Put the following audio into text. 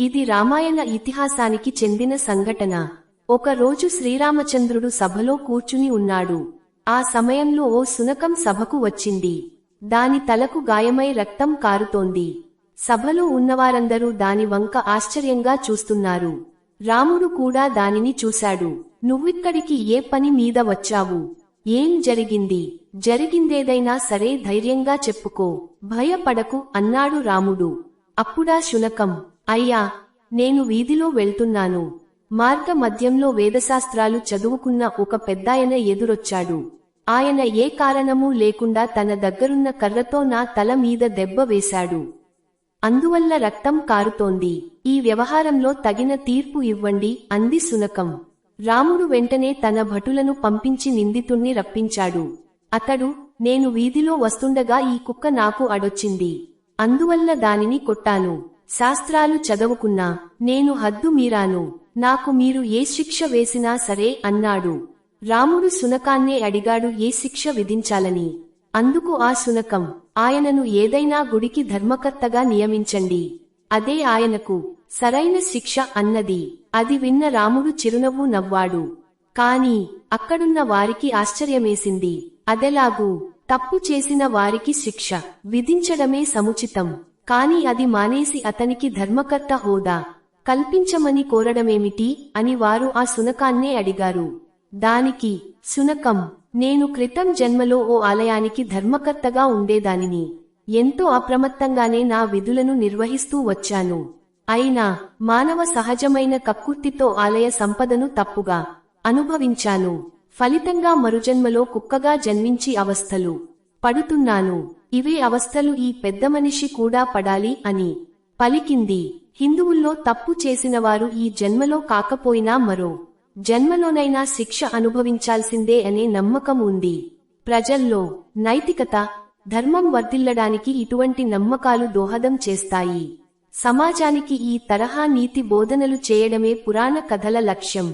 ఇది రామాయణ ఇతిహాసానికి చెందిన సంఘటన. ఒకరోజు శ్రీరామచంద్రుడు సభలో కూర్చుని ఉన్నాడు. ఆ సమయంలో ఓ సునకం సభకు వచ్చింది. దాని తలకు గాయమై రక్తం కారుతోంది. సభలో ఉన్నవారందరూ దాని వంక ఆశ్చర్యంగా చూస్తున్నారు. రాముడు కూడా దానిని చూశాడు. నువ్విక్కడికి ఏ పని మీద వచ్చావు? ఏం జరిగింది? జరిగిందేదైనా సరే ధైర్యంగా చెప్పుకో. భయపడకు అన్నాడు రాముడు. అప్పుడా శునకం. అయ్యా నేను వీధిలో వెళ్తున్నాను. మార్గ మధ్యంలో వేదశాస్త్రాలు చదువుకున్న ఒక పెద్దాయన ఎదురొచ్చాడు. ఆయన ఏ కారణమూ లేకుండా తన దగ్గరున్న కర్రతో నా తల మీద దెబ్బ వేశాడు. అందువల్ల రక్తం కారుతోంది. ఈ వ్యవహారంలో తగిన తీర్పు ఇవ్వండి అంది సునకం. రాముడు వెంటనే తన భటులను పంపించి నిందితుణ్ణి రప్పించాడు. అతడు నేను వీధిలో వస్తుండగా ఈ కుక్క నాకు అడొచ్చింది. అందువల్ల దానిని కొట్టాను. శాస్త్రాలు చదవుకున్నా నేను హద్దు మీరాను. నాకు మీరు ఏ శిక్ష వేసినా సరే అన్నాడు. రాముడు సునకాన్నే అడిగాడు ఏ శిక్ష విధించాలని? అందుకు ఆ సునకం ఆయనను ఏదైనా గుడికి ధర్మకర్తగా నియమించండి. అదే ఆయనకు సరైన శిక్ష అన్నది. అది విన్న రాముడు చిరునవ్వు నవ్వాడు. కాని అక్కడున్న వారికి ఆశ్చర్యమేసింది. అదెలాగూ తప్పు చేసిన వారికి శిక్ష విధించడమే సముచితం. కాని అది మానేసి అతనికి ధర్మకర్త హోదా కల్పించమని కోరడమేమిటి? అని వారు ఆ సునకాన్నే అడిగారు. దానికి సునకం నేను క్రితం జన్మలో ఓ ఆలయానికి ధర్మకర్తగా ఉండేదానిని. ఎంతో అప్రమత్తంగానే నా విధులను నిర్వహిస్తూ వచ్చాను. అయినా మానవ సహజమైన కక్కుర్తితో ఆలయ సంపదను తప్పుగా అనుభవించాను. ఫలితంగా మరుజన్మలో కుక్కగా జన్మించి అవస్థలు పడుతున్నాను. ఇవే అవస్థలు ఈ పెద్ద మనిషి కూడా పడాలి అని పలికింది. హిందువుల్లో తప్పు చేసినవారు ఈ జన్మలో కాకపోయినా మరో జన్మలోనైనా శిక్ష అనుభవించాల్సిందే అనే నమ్మకం ఉంది. ప్రజల్లో నైతికత ధర్మం వర్ధిల్లడానికి ఇటువంటి నమ్మకాలు దోహదం చేస్తాయి. సమాజానికి ఈ తరహా నీతి బోధనలు చేయడమే పురాణ కథల లక్ష్యం.